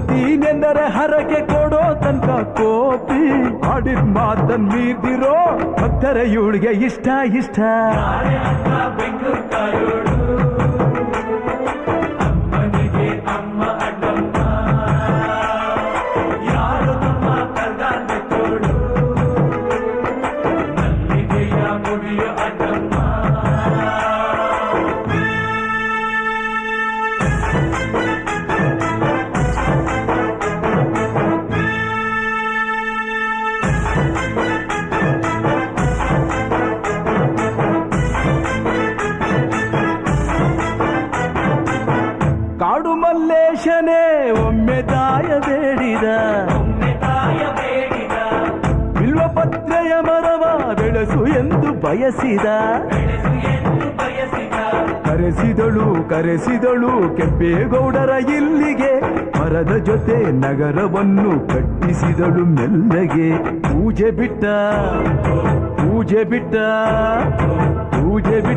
ಕೊಡುತ್ತೀನೆಂದರೆ ಹರಕೆ ಕೊಡೋ ತನಕ ಕೋಪಿ ಆಡಿದ ಮಾತನ್ ಮೀದಿರೋ ಭಕ್ತರ ಇವಳಿಗೆ ಇಷ್ಟ ಇಷ್ಟ. ಕಾಡು. ಮಲ್ಲೇಶನೇ ಒಮ್ಮೆ ತಾಯ ಬೇಡಿದ. ಬಿಲ್ವ ಪತ್ರೆಯ ಮರವ ಬೆಳೆಸು ಎಂದು ಬಯಸಿದ. ಕರೆಸಿದಳು ಕರೆಸಿದಳು ಕೆಂಪೇಗೌಡರ ಇಲ್ಲಿಗೆ. ಮರದ ಜೊತೆ ನಗರವನ್ನು ಕಟ್ಟಿಸಿದಳು ಮೆಲ್ಲಗೆ. ಪೂಜೆ ಬಿಟ್ಟ ಪೂಜೆ ಬಿಟ್ಟ ಪೂಜೆ ಬಿಟ್ಟ.